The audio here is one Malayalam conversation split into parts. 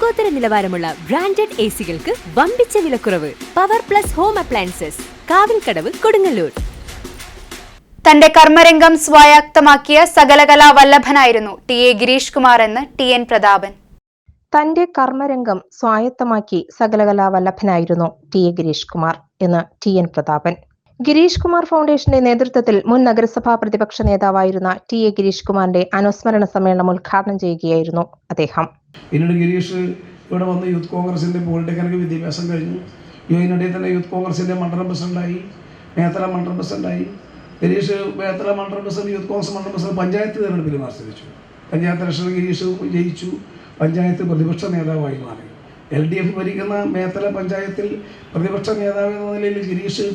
ലോകോത്തര നിലവാരമുള്ള ബ്രാൻഡഡ് എ സികൾക്ക് വമ്പിച്ച വിലക്കുറവ്. Power plus home appliances Kavilkadavu Kodungallur. തന്റെ കർമ്മരംഗം സ്വായത്തമാക്കിയ സകലകലാ വല്ലഭനായിരുന്നു ടി എ ഗിരീഷ് കുമാർ എന്ന് ടി എൻ പ്രതാപൻ. തന്റെ കർമ്മരംഗം സ്വായത്തമാക്കി സകലകലാ വല്ലഭനായിരുന്നു ടി എ ഗിരീഷ് കുമാർ എന്ന് ടി എൻ പ്രതാപൻ. ഗിരീഷ് കുമാർ ഫൗണ്ടേഷന്റെ നേതൃത്വത്തിൽ മുൻ നഗരസഭാ പ്രതിപക്ഷ നേതാവായിരുന്ന ടി എ ഗിരീഷ് കുമാറിന്റെ അനുസ്മരണ സമ്മേളനം ഉദ്ഘാടനം ചെയ്യുകയായിരുന്നു അദ്ദേഹം. പിന്നീട് ഗിരീഷ് ഇവിടെ വന്ന് യൂത്ത് കോൺഗ്രസിന്റെ പോളിടെക്നിക് വിദ്യാഭ്യാസം കഴിഞ്ഞു. ഇതിനിടയിൽ തന്നെ യൂത്ത് കോൺഗ്രസിന്റെ മണ്ഡലം പ്രസിഡന്റായി മേത്തല മണ്ഡലം പ്രസിഡന്റായി. ഗിരീഷ് മേത്തല മണ്ഡലം പ്രസിഡന്റ് യൂത്ത് കോൺഗ്രസ് മണ്ഡലം പ്രസിഡന്റ് പഞ്ചായത്ത് തിരഞ്ഞെടുപ്പിൽ മത്സരിച്ചു. പഞ്ചായത്ത് ഇലക്ഷനിൽ ഗിരീഷ് ജയിച്ചു. പഞ്ചായത്ത് പ്രതിപക്ഷ നേതാവായി മാറി. എൽ ഡി എഫ് ഭരിക്കുന്ന മേത്തല പഞ്ചായത്തിൽ പ്രതിപക്ഷ നേതാവ് എന്ന നിലയിൽ ഗിരീഷ്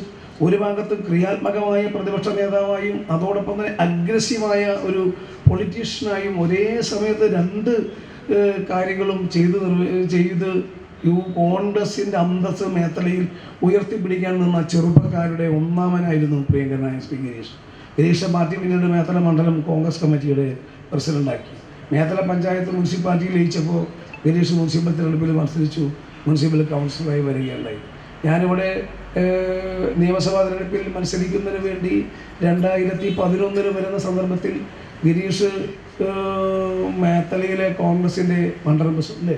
ഒരു ഭാഗത്ത് ക്രിയാത്മകമായ പ്രതിപക്ഷ നേതാവായും അതോടൊപ്പം തന്നെ അഗ്രസീവായ ഒരു പൊളിറ്റീഷ്യനായും ഒരേ സമയത്ത് രണ്ട് കാര്യങ്ങളും ചെയ്ത് ചെയ്ത് യു കോൺഗ്രസിന്റെ അന്തസ് മേത്തലയിൽ ഉയർത്തിപ്പിടിക്കാൻ നിന്ന ചെറുപ്പക്കാരുടെ ഒന്നാമനായിരുന്നു പ്രിയങ്കരനായ ശ്രീ ഗിരീഷ്. ഗിരീഷ് പാർട്ടി പിന്നീട് മേത്തല മണ്ഡലം കോൺഗ്രസ് കമ്മിറ്റിയുടെ പ്രസിഡന്റാക്കി മേത്തല പഞ്ചായത്ത് മുനിസിപ്പാലിറ്റിയിൽ ലയിച്ചപ്പോൾ ഗിരീഷ് മുനിസിപ്പൽ തിരഞ്ഞെടുപ്പിൽ മത്സരിച്ചു മുനിസിപ്പൽ കൗൺസിലറായി വരികയുണ്ടായി. ഞാനിവിടെ നിയമസഭാ തിരഞ്ഞെടുപ്പിൽ മത്സരിക്കുന്നതിന് വേണ്ടി രണ്ടായിരത്തി പതിനൊന്നിൽ വരുന്ന സന്ദർഭത്തിൽ ഗിരീഷ് മേത്തലയിലെ കോൺഗ്രസിന്റെ മണ്ഡലം പ്രസിഡന്റ്.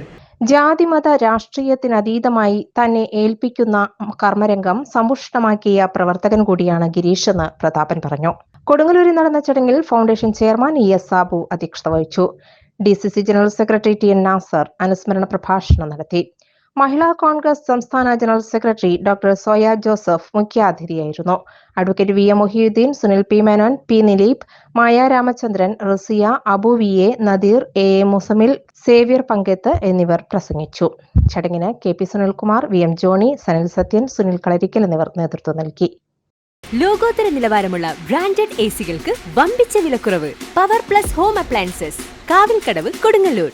ജാതിമത രാഷ്ട്രീയത്തിനതീതമായി തന്നെ ഏൽപ്പിക്കുന്ന കർമ്മരംഗം സമ്പുഷ്ടമാക്കിയ പ്രവർത്തകൻ കൂടിയാണ് ഗിരീഷ് എന്ന് പ്രതാപൻ പറഞ്ഞു. കൊടുങ്ങല്ലൂരിൽ നടന്ന ചടങ്ങിൽ foundation chairman E S Sabu അധ്യക്ഷത വഹിച്ചു. D C C general secretary T N Nasar അനുസ്മരണ പ്രഭാഷണം നടത്തി. മഹിളാ കോൺഗ്രസ് സംസ്ഥാന general secretary doctor Soya Joseph മുഖ്യാതിഥിയായിരുന്നു. Advocate V M Mohiyudheen Sunil P Menon P Nileep Maya Ramachandran Rasiya Abu V A Nadeer A A Musamil Xavier Panketh എന്നിവർ പ്രസംഗിച്ചു. ചടങ്ങിന് K P Sunilkumar V M Johny Sanil Sathyan Sunil Kalarikkal എന്നിവർ നേതൃത്വം നൽകി. ലോകോത്തര നിലവാരമുള്ള ബ്രാൻഡഡ് സികൾക്ക് വമ്പിച്ച വിലക്കുറവ്. Power plus home appliances Kavilkadavu Kodungallur.